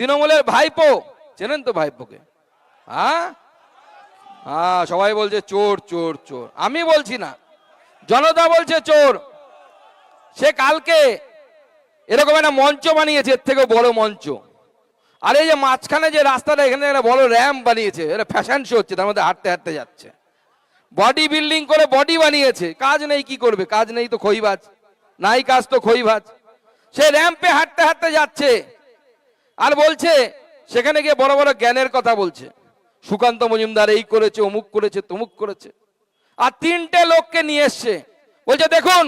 তৃণমূলের ভাইপো। চেনেন তো ভাইপোকে? হ্যাঁ? হ্যাঁ সবাই বলছে চোর চোর চোর। আমি বলছি না। জনতা বলছে চোর। সে কালকে এরকম একটা মঞ্চ বানিয়েছে, এর থেকে বড় মঞ্চ। আর এই যে মাঝখানে যে রাস্তাটা, এখানে একটা বড় র্যাম্প বানিয়েছে, এটা ফ্যাশন শো হচ্ছে, তার মধ্যে হাঁটতে হাঁটতে যাচ্ছে। বডি বিল্ডিং করে বডি বানিয়েছে। কাজ নেই, কি করবে? কাজ নেই তো খইবাজ। নাই কাজ তো খইবাজ। সে র্যাম্পে হাঁটতে হাঁটতে যাচ্ছে। আর বলছে, সেখানে গিয়ে বড় বড় জ্ঞানের কথা বলছে। সুকান্ত মজুমদার এই করেছে, অমুক করেছে, তমুক করেছে। আর তিনটে লোককে নিয়ে এসছে। বলছে, দেখুন,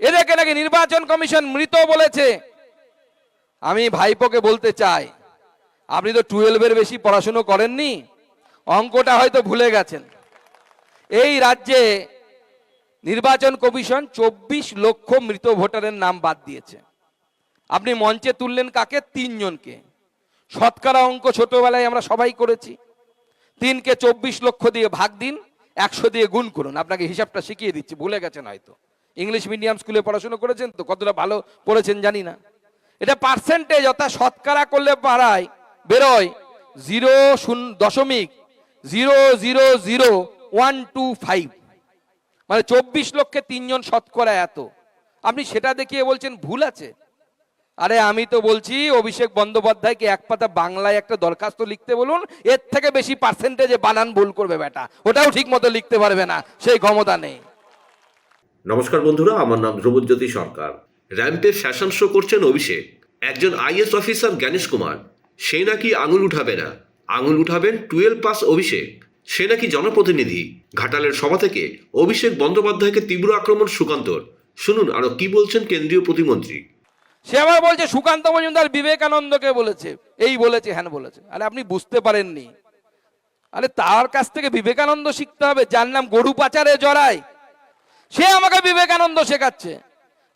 এদেরকে নাকি নির্বাচন কমিশন মৃত বলেছে। আমি ভাইপোকে বলতে চাই, আপনি তো টুয়েলভের বেশি পড়াশুনো করেননি, অঙ্কটা হয়তো ভুলে গেছেন। এই রাজ্যে নির্বাচন কমিশন চব্বিশ লক্ষ মৃত ভোটারের নাম বাদ দিয়েছে। আপনি মঞ্চে তুললেন কাকে? তিনজনকে। শতকরা অঙ্ক ছোটবেলায় আমরা সবাই করেছি। তিনকে চব্বিশ লক্ষ দিয়ে ভাগ দিন, একশো দিয়ে গুণ করুন। আপনাকে হিসাবটা শিখিয়ে দিচ্ছি, ভুলে গেছেন হয়তো। ইংলিশ মিডিয়াম স্কুলে পড়াশোনা করেছেন তো, কতটা ভালো পড়েছেন জানি না। এটা পার্সেন্টেজ অর্থাৎ শতকরা করলে পাড়ায় বেরোয় জিরো শূন্য দশমিক zero zero zero one two five. মানে চব্বিশ লক্ষে তিনজন শতকরা এত। আপনি সেটা দেখিয়ে বলছেন, ভুল আছে। আরে আমি তো বলছি, অভিষেক বন্দ্যোপাধ্যায়কে এক পাতা বাংলায় একটা দরখাস্ত লিখতে বলুন, এর থেকে বেশি পার্সেন্টেজে বানান ভুল করবে বেটা। ওটাও ঠিক মতো লিখতে পারবে না, সেই ক্ষমতা নেই। নমস্কার বন্ধুরা, আমার নাম ধ্রুবজ্যোতি সরকার। র্যাম্পে ফ্যাশন শো করছেন অভিষেক। একজন আইএস অফিসার জ্ঞানেশ কুমার। সে নাকি আঙুল উঠাবে না। আঙুল উঠাবেন টুয়েলভ পাস অভিষেক। সে নাকি জনপ্রতিনিধি। ঘাটালের সভা থেকে অভিষেক বন্দ্যোপাধ্যায়কে তীব্র আক্রমণ সুকান্তর। শুনুন, আরও কি বলছেন কেন্দ্রীয় প্রতিমন্ত্রী। সে আবার বলছে, সুকান্ত মজুমদার বিবেকানন্দকে বলেছে। এই বলেছে, হ্যান বলেছে। আরে আপনি বুঝতে পারেননি। আরে তার কাছ থেকে বিবেকানন্দ শিখতে হবে। যার নাম গরু পাচারে জড়ায় সে আমাকে বিবেকানন্দ শেখাচ্ছে।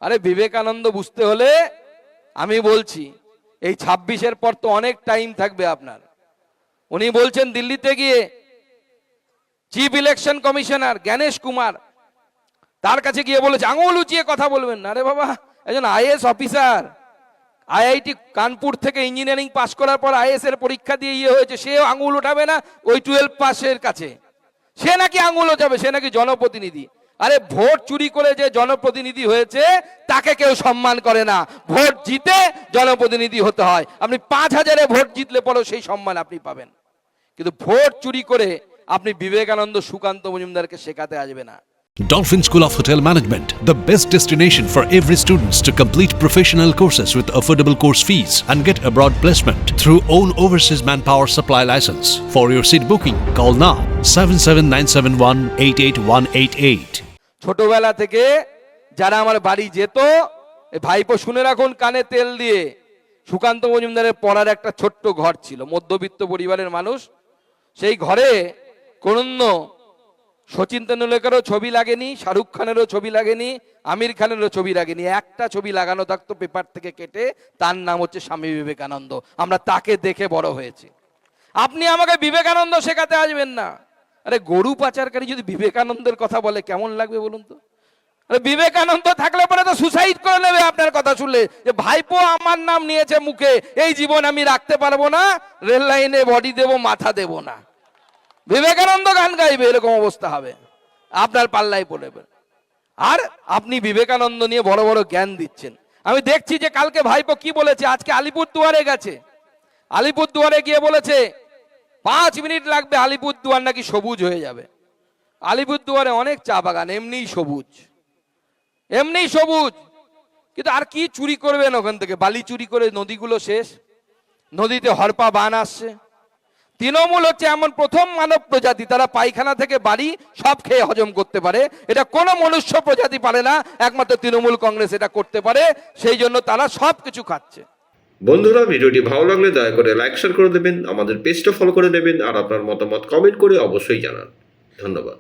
আরে বিবেকানন্দ বুঝতে হলে আমি বলছি, এই ছাব্বিশের পর তো অনেক টাইম থাকবে আপনার। উনি বলছেন, দিল্লিতে গিয়ে chief election commissioner Gyanesh Kumar তার কাছে গিয়ে বলেছে, আঙুল উঁচিয়ে কথা বলবেন না। রে বাবা একজন আইএস অফিসার। আইআইটি কানপুর থেকে ইঞ্জিনিয়ারিং পাশ করার পর আইএস এর পরীক্ষা দিয়ে ইয়ে হয়েছে, সে আঙুল উঠাবে না ওই টুয়েলভ পাসের কাছে। সে নাকি আঙুল ওঠাবে, সে নাকি জনপ্রতিনিধি। আরে ভোট চুরি করে যে জনপ্রতিনিধি হয়েছে, তাকে কেউ সম্মান করে না। ভোট জিতে জনপ্রতিনিধি হতে হয়। আপনি পাঁচ হাজারে ভোট জিতলে পরেও সেই সম্মান আপনি পাবেন। কিন্তু ভোট চুরি করে আপনি বিবেকানন্দ সুকান্ত মজুমদারকে শেখাতে আসবে না। Dolphin School of Hotel Management, the best destination for every students to complete professional courses with affordable course fees and get abroad placement through own overseas manpower supply license. For your seat booking, call now 77971 ছোটবেলা থেকে যারা আমার বাড়ি যেত ভাইপো শুনে রাখুন কানে তেল দিয়ে সুকান্ত মজুমদারের পড়ার একটা ছোট্ট ঘর ছিল মধ্যবিত্ত পরিবারের মানুষ সেই ঘরে কোন সচিন তেন্ডুলকারও ছবি লাগেনি, শাহরুখ খানেরও ছবি লাগেনি, আমির খানেরও ছবি লাগেনি। একটা ছবি লাগানো থাকতো পেপার থেকে কেটে, তার নাম হচ্ছে স্বামী বিবেকানন্দ। আমরা তাকে দেখে বড় হয়েছি। আপনি আমাকে বিবেকানন্দ শেখাতে আসবেন না। আরে গরু পাচারকারী যদি বিবেকানন্দের কথা বলে, কেমন লাগবে বলুন তো? আরে বিবেকানন্দ থাকলে পরে তো সুসাইড করে নেবে আপনার কথা শুনলে। যে ভাইপো আমার নাম নিয়েছে মুখে, এই জীবন আমি রাখতে পারব না, রেল লাইনে বডি দেব, মাথা দেব না। বিবেকানন্দ গান গাইবে, এরকম অবস্থা হবে। আপনার পাল্লাই পড়বে আর আপনি বিবেকানন্দ নিয়ে বড় বড় জ্ঞান দিচ্ছেন। আমি দেখছি যে কালকে ভাইপো কি বলেছে, আজকে আলিপুর দুয়ারে গেছে। আলিপুর দুয়ারে গিয়ে বলেছে, পাঁচ মিনিট লাগবে আলিপুর দুয়ার নাকি সবুজ হয়ে যাবে। আলিপুর দুয়ারে অনেক চা বাগান, এমনিই সবুজ। এমনিই সবুজ। কিন্তু আর কি চুরি করবেন ওখান থেকে? বালি চুরি করে নদীগুলো শেষ। নদীতে হরপা বান আসছে। তৃণমূল হচ্ছে এমন প্রথম মানব প্রজাতি, তারা পায়খানা থেকে বাড়ি সব খেয়ে হজম করতে পারে। এটা কোনো মনুষ্য প্রজাতি পারে না, একমাত্র তৃণমূল কংগ্রেস এটা করতে পারে, সেই জন্য তারা সব কিছু খাচ্ছে। বন্ধুরা, ভিডিওটি ভালো লাগলে দয়া করে লাইক শেয়ার করে দেবেন, আমাদের পেজটা ফলো করে দেবেন, আর আপনার মতামত কমেন্ট করে অবশ্যই জানান। ধন্যবাদ।